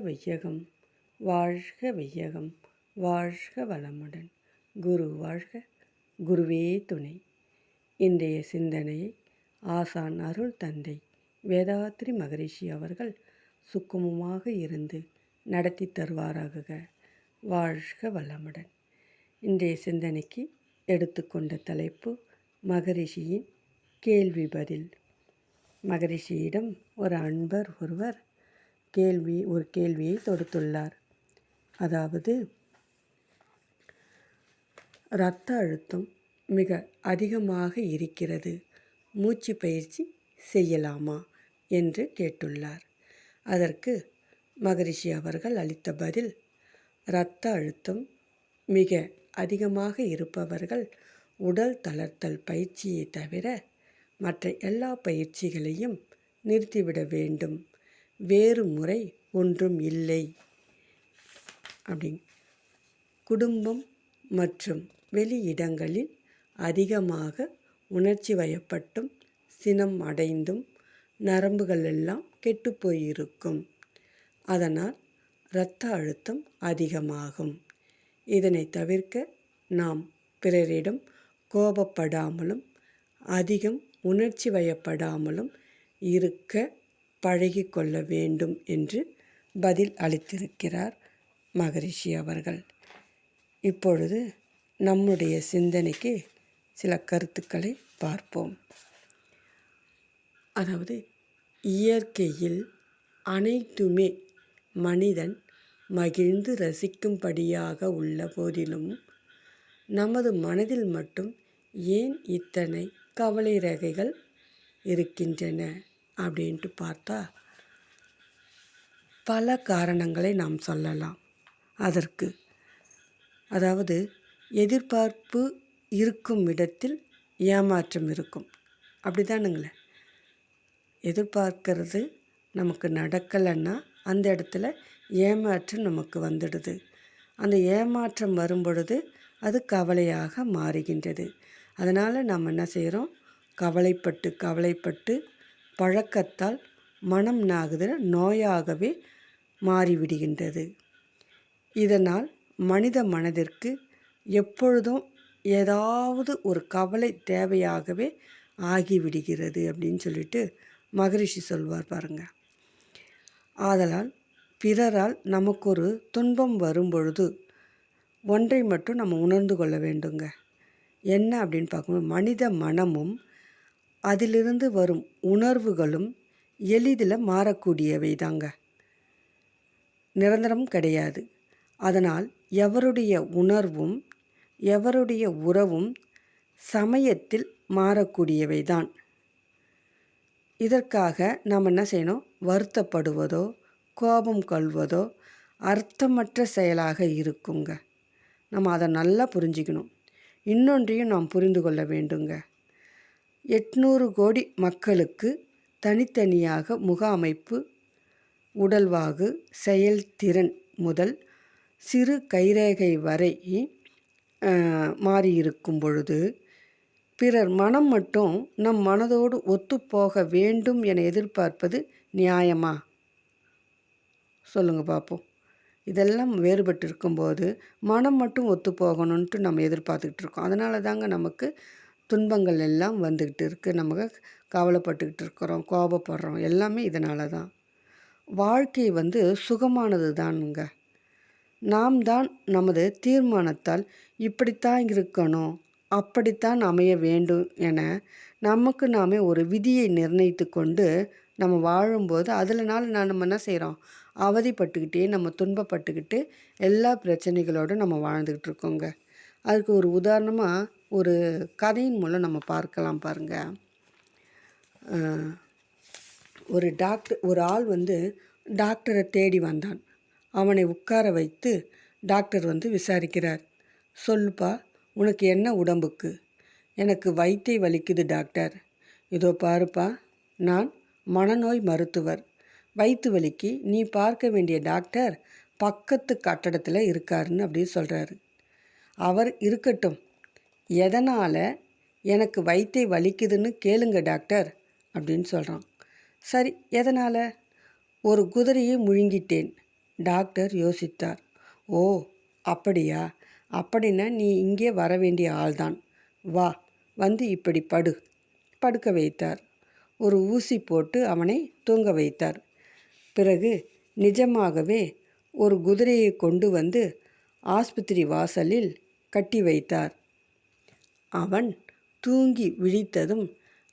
வையகம் வாழ்க வையகம் வாழ்க வளமுடன். குரு வாழ்க குருவே துணை. இன்றைய சிந்தனையை ஆசான் அருள் தந்தை. வேதாத்ரி மகரிஷி அவர்கள் சுக்குமமாக இருந்து நடத்தி தருவாராக வாழ்க வளமுடன். இன்றைய சிந்தனைக்கு எடுத்துக்கொண்ட தலைப்பு மகரிஷியின் கேள்வி பதில். மகரிஷியிடம் ஒரு அன்பர் ஒருவர் கேள்வி ஒரு கேள்வியை தொடுத்துள்ளார். அதாவது இரத்த அழுத்தம் மிக அதிகமாக இருக்கிறது. மூச்சு பயிற்சி செய்யலாமா? என்று கேட்டுள்ளார். அதற்கு மகரிஷி அவர்கள் அளித்த பதில் இரத்த அழுத்தம் மிக அதிகமாக இருப்பவர்கள் உடல் தளர்த்தல் பயிற்சியை தவிர மற்ற எல்லா பயிற்சிகளையும் நிறுத்திவிட வேண்டும். வேறு முறை ஒன்றும் இல்லை. அப்படிங் குடும்பம் மற்றும் வெளியிடங்களில் அதிகமாக உணர்ச்சி வயப்பட்டும் சினம் அடைந்தும் நரம்புகளெல்லாம் கெட்டுப்போயிருக்கும் அதனால் இரத்த அழுத்தம் அதிகமாகும். இதனை தவிர்க்க நாம் பிறரிடம் கோபப்படாமலும் அதிகம் உணர்ச்சி வயப்படாமலும் இருக்க பழகி கொள்ள வேண்டும் என்று பதில் அளித்திருக்கிறார் மகரிஷி அவர்கள். இப்பொழுது நம்முடைய சிந்தனைக்கு சில கருத்துக்களை பார்ப்போம். அதாவது இயற்கையில் அனைத்துமே மனிதன் மகிழ்ந்து ரசிக்கும்படியாக உள்ள போதிலும் நமது மனதில் மட்டும் ஏன் இத்தனை கவலை ரகைகள் இருக்கின்றன? அப்படின்ட்டு பார்த்தா பல காரணங்களை நாம் சொல்லலாம். அதற்கு அதாவது எதிர்பார்ப்பு இருக்கும் இடத்தில் ஏமாற்றம் இருக்கும். அப்படி தானுங்களே எதிர்பார்க்கறது நமக்கு நடக்கலைன்னா அந்த இடத்துல ஏமாற்றம் நமக்கு வந்துடுது. அந்த ஏமாற்றம் வரும்பொழுது அது கவலையாக மாறுகின்றது. அதனால் நாம் என்ன செய்கிறோம்? கவலைப்பட்டு கவலைப்பட்டு பழக்கத்தால் மனம் நாகுது நோயாகவே மாறிவிடுகின்றது. இதனால் மனித மனதிற்கு எப்பொழுதும் ஏதாவது ஒரு கவலை தேவையாகவே ஆகிவிடுகிறது அப்படின்னு சொல்லிட்டு மகரிஷி சொல்வார் பாருங்க. ஆதலால் பிறரால் நமக்கு ஒரு துன்பம் வரும் பொழுது ஒன்றை மட்டும் நம்ம உணர்ந்து கொள்ள வேண்டுங்க. என்ன அப்படின்னு பார்க்கும்போது மனித மனமும் அதிலிருந்து வரும் உணர்வுகளும் எளிதில் மாறக்கூடியவை தாங்க நிரந்தரம் கிடையாது. அதனால் எவருடைய உணர்வும் எவருடைய உறவும் சமயத்தில் மாறக்கூடியவை தான் இதற்காக நாம் என்ன செய்யணும்? வருத்தப்படுவதோ கோபம் கொள்வதோ அர்த்தமற்ற செயலாக இருக்குங்க. நம்ம அதை நல்லா புரிஞ்சுக்கணும். இன்னொன்றையும் நாம் புரிந்து கொள்ள வேண்டுங்க. எட்நூறு கோடி மக்களுக்கு தனித்தனியாக முக அமைப்பு உடல்வாகு செயல்திறன் முதல் சிறு கைரேகை வரை மாறியிருக்கும் பொழுது பிறர் மனம் மட்டும் நம் மனதோடு ஒத்துப்போக வேண்டும் என எதிர்பார்ப்பது நியாயமா? சொல்லுங்கள் பார்ப்போம் இதெல்லாம் வேறுபட்டு இருக்கும்போது மனம் மட்டும் ஒத்து போகணுன்ட்டு நம்ம எதிர்பார்த்துக்கிட்டு இருக்கோம். அதனால தாங்க நமக்கு துன்பங்கள் எல்லாம் வந்துக்கிட்டு இருக்குது நமக்கு கவலைப்பட்டுக்கிட்டு இருக்கிறோம் கோபப்படுறோம். எல்லாமே இதனால தான். வாழ்க்கை வந்து சுகமானது தானுங்க. நாம் தான் நமது தீர்மானத்தால் இப்படித்தான் இருக்கணும் அப்படித்தான் அமைய வேண்டும் என நமக்கு நாமே ஒரு விதியை நிர்ணயித்து கொண்டு நம்ம வாழும்போது அதில்னால நான் நம்ம என்ன செய்கிறோம் அவதிப்பட்டுக்கிட்டே நம்ம துன்பப்பட்டுக்கிட்டு எல்லா பிரச்சனைகளோடு நம்ம வாழ்ந்துக்கிட்டு இருக்கோங்க. அதுக்கு ஒரு உதாரணமாக ஒரு கதையின் மூலம் நம்ம பார்க்கலாம் பாருங்கள் ஒரு டாக்டர் ஒரு ஆள் வந்து டாக்டரை தேடி வந்தான். அவனை உட்கார வைத்து டாக்டர் வந்து விசாரிக்கிறார். சொல்லுப்பா உனக்கு என்ன உடம்புக்கு? எனக்கு வயிற்றை வலிக்குது டாக்டர். இதோ பாருப்பா நான் மனநோய் மருத்துவர். வயிற்று வலிக்கு நீ பார்க்க வேண்டிய டாக்டர் பக்கத்து கட்டடத்தில் இருக்காருன்னு அப்படின்னு சொல்கிறாரு அவர் இருக்கட்டும் எதனால் எனக்கு வயிற்றை வலிக்குதுன்னு கேளுங்க டாக்டர் அப்படின்னு சொல்கிறான் சரி எதனால்? ஒரு குதிரையை முழுங்கிட்டேன் டாக்டர் யோசித்தார். ஓ அப்படியா? அப்படின்னா நீ இங்கே வர வேண்டிய ஆள்தான். வா வந்து இப்படி படு படுக்க வைத்தார். ஒரு ஊசி போட்டு அவனை தூங்க வைத்தார். பிறகு நிஜமாகவே ஒரு குதிரையை கொண்டு வந்து ஆஸ்பத்திரி வாசலில் கட்டி வைத்தார். அவன் தூங்கி விழித்ததும்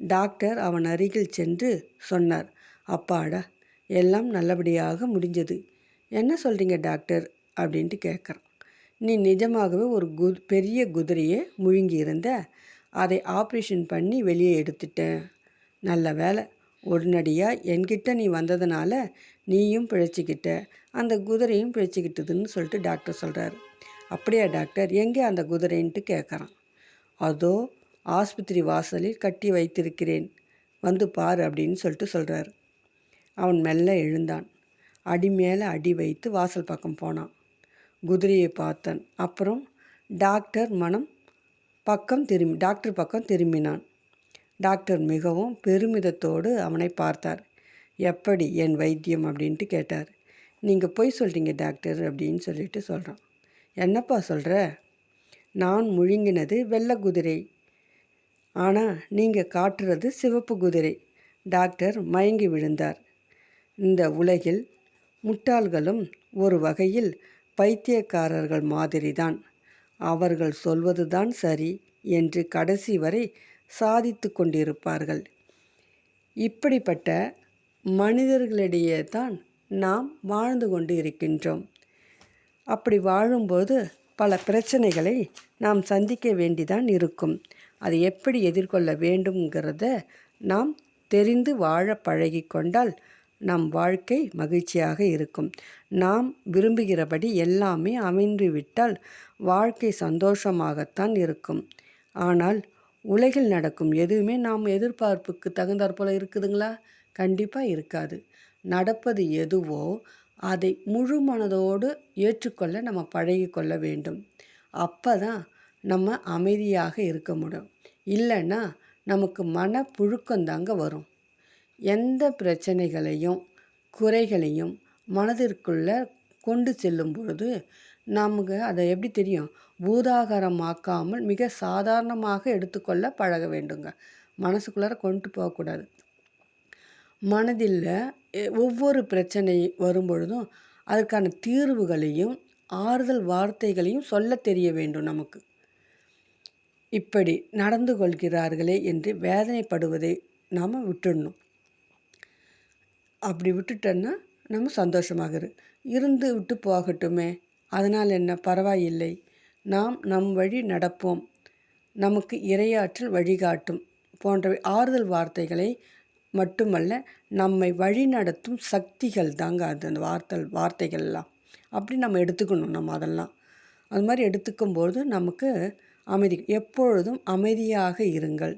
டாக்டர் அவன் அருகில் சென்று சொன்னார் அப்பாடா எல்லாம் நல்லபடியாக முடிஞ்சது. என்ன சொல்கிறீங்க டாக்டர்? அப்படின்ட்டு கேட்குறான். நீ நிஜமாகவே ஒரு கு பெரிய குதிரையை முழுங்கியிருந்த அதை ஆப்ரேஷன் பண்ணி வெளியே எடுத்துட்டேன். நல்ல வேலை உடனடியாக என்கிட்ட நீ வந்ததுனால நீயும் பிழைச்சிக்கிட்ட அந்த குதிரையும் பிழைச்சிக்கிட்டதுன்னு சொல்லிட்டு டாக்டர் சொல்கிறாரு அப்படியா டாக்டர் எங்கே அந்த குதிரைன்ட்டு கேட்குறான். அதோ ஆஸ்பத்திரி வாசலில் கட்டி வைத்திருக்கிறேன். வந்து பார் அப்படின்னு சொல்லிட்டு சொல்கிறார் அவன் மெல்ல எழுந்தான். அடி மேலே அடி வைத்து வாசல் பக்கம் போனான். குதிரையை பார்த்தான். அப்புறம் டாக்டர் மனம் பக்கம் திரும்பி டாக்டர் பக்கம் திரும்பினான். டாக்டர் மிகவும் பெருமிதத்தோடு அவனை பார்த்தார். எப்படி என் வைத்தியம்? அப்படின்ட்டு கேட்டார். நீங்கள் பொய் சொல்கிறீங்க டாக்டர் அப்படின்னு சொல்லிட்டு சொல்கிறான் என்னப்பா சொல்கிற நான் முழுங்கினது வெள்ளை குதிரை. ஆனால் நீங்கள் காட்டுறது சிவப்பு குதிரை. டாக்டர் மயங்கி விழுந்தார். இந்த உலகில் முட்டாள்களும் ஒரு வகையில் பைத்தியக்காரர்கள் மாதிரிதான். அவர்கள் சொல்வதுதான் சரி என்று கடைசி வரை சாதித்து கொண்டிருப்பார்கள். இப்படிப்பட்ட மனிதர்களிடையே தான் நாம் வாழ்ந்து கொண்டு இருக்கின்றோம் அப்படி வாழும்போது பல பிரச்சனைகளை நாம் சந்திக்க வேண்டிதான் இருக்கும். அதை எப்படி எதிர்கொள்ள வேண்டும்ங்கிறத நாம் தெரிந்து வாழ பழகி கொண்டால் நம் வாழ்க்கை மகிழ்ச்சியாக இருக்கும். நாம் விரும்புகிறபடி எல்லாமே அமைந்துவிட்டால் வாழ்க்கை சந்தோஷமாகத்தான் இருக்கும். ஆனால் உலகில் நடக்கும் எதுவுமே நாம் எதிர்பார்ப்புக்கு தகுந்தாற்போல் இருக்குதுங்களா? கண்டிப்பாக இருக்காது. நடப்பது எதுவோ அதை முழு மனதோடு ஏற்றுக்கொள்ள நம்ம பழகி கொள்ள வேண்டும். அப்போ தான் நம்ம அமைதியாக இருக்க முடியும். இல்லைன்னா நமக்கு மன புழுக்கந்தாங்க வரும். எந்த பிரச்சனைகளையும் குறைகளையும் மனதிற்குள்ளே கொண்டு செல்லும் பொழுது நமக்கு அதை எப்படி தெரியும்? பூதாகரமாக்காமல் மிக சாதாரணமாக எடுத்துக்கொள்ள பழக வேண்டுங்க. மனசுக்குள்ளார கொண்டு போகக்கூடாது. மனதில் ஒவ்வொரு பிரச்சனை வரும்பொழுதும் அதற்கான தீர்வுகளையும் ஆறுதல் வார்த்தைகளையும் சொல்ல தெரிய வேண்டும் நமக்கு. இப்படி நடந்து கொள்கிறார்களே என்று வேதனைப்படுவதை நாம் விட்டுடணும். அப்படி விட்டுட்டோன்னா நம்ம சந்தோஷமாக இருந்து விட்டு போகட்டுமே. அதனால் என்ன? பரவாயில்லை. நாம் நம் வழி நடப்போம். நமக்கு இரையாற்றல் வழிகாட்டும் போன்றவை ஆறுதல் வார்த்தைகளை மட்டுமல்ல நம்மை வழிநடத்தும் சக்திகள் தாங்க அது அந்த வார்த்தை வார்த்தைகள்லாம். அப்படி நம்ம எடுத்துக்கணும் நம்ம அதெல்லாம். அது மாதிரி எடுத்துக்கும்போது நமக்கு அமைதி எப்பொழுதும் அமைதியாக இருங்கள்.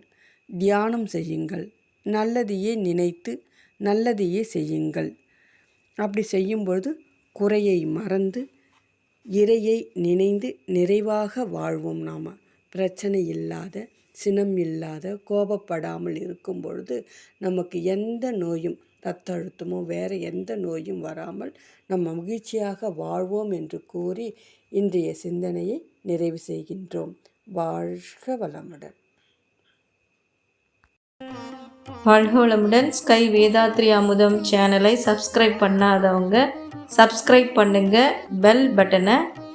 தியானம் செய்யுங்கள். நல்லதையே நினைத்து நல்லதையே செய்யுங்கள். அப்படி செய்யும்பொழுது குறையை மறந்து இறையை நினைந்து நிறைவாக வாழ்வோம் நாம். பிரச்சனை இல்லாத சினம் இல்லாத கோபப்படாமல் இருக்கும் பொழுது நமக்கு எந்த நோயும் ரத்த அழுத்தமோ வேறு எந்த நோயும் வராமல் நம் மகிழ்ச்சியாக வாழ்வோம் என்று கூறி இன்றைய சிந்தனையை நிறைவு செய்கின்றோம். வாழ்க வளமுடன். வாழ்க வளமுடன் ஸ்கை வேதாத்ரி அமுதம் சேனலை சப்ஸ்கிரைப் பண்ணாதவங்க சப்ஸ்கிரைப் பண்ணுங்கள் பெல் பட்டனை